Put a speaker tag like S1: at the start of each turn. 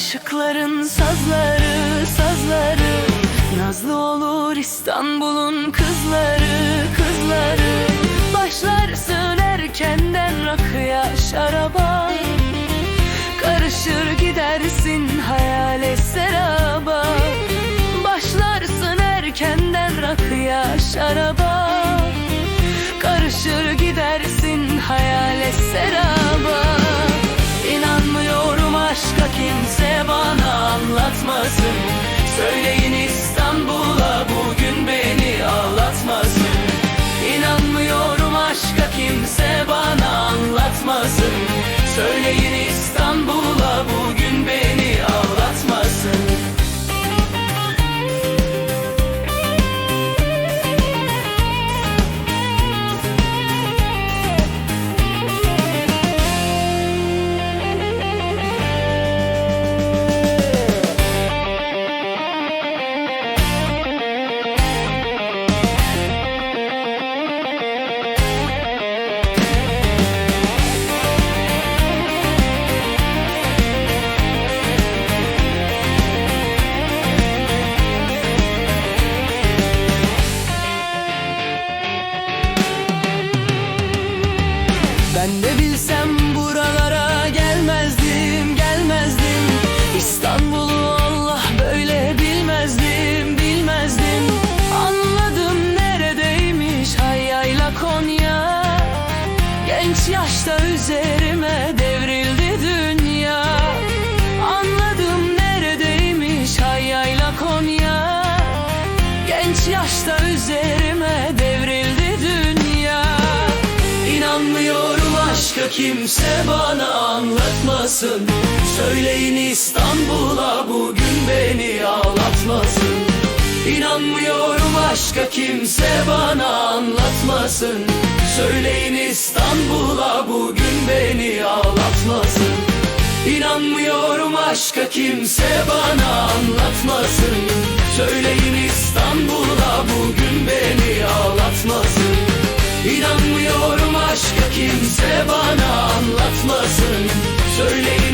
S1: İstanbul'un sazları, sazları. Nazlı olur İstanbul'un kızları, kızları. Başlarsın erkenden rakıya, şaraba Karışır gidersin hayale, seraba. Başlarsın erkenden rakıya, şaraba Karışır gidersin hayale, seraba İnanmıyorum aşka kimse bana anlatmasın. Söyleyin İstanbul'a bugün beni ağlatmasın. İnanmıyorum aşka kimse bana anlatmasın. Söyleyin İstanbul'a bugün Ben de bilsem buralara gelmezdim, gelmezdim. İstanbul'u Allah böyle bilmezdim, bilmezdim. Anladım neredeymiş Hayyayla Konya. Genç yaşta üzerime devrildi dünya. Anladım neredeymiş Hayyayla Konya. Genç yaşta İnanmıyorum aşka kimse bana anlatmasın. Söyleyin İstanbul'a bugün beni ağlatmasın. İnanmıyorum aşka kimse bana anlatmasın. Söyleyin İstanbul'a bugün beni ağlatmasın. İnanmıyorum aşka kimse bana anlatmasın. Söyleyin İstanbul'a bugün beni kimse bana anlatmasın. Söyleyin.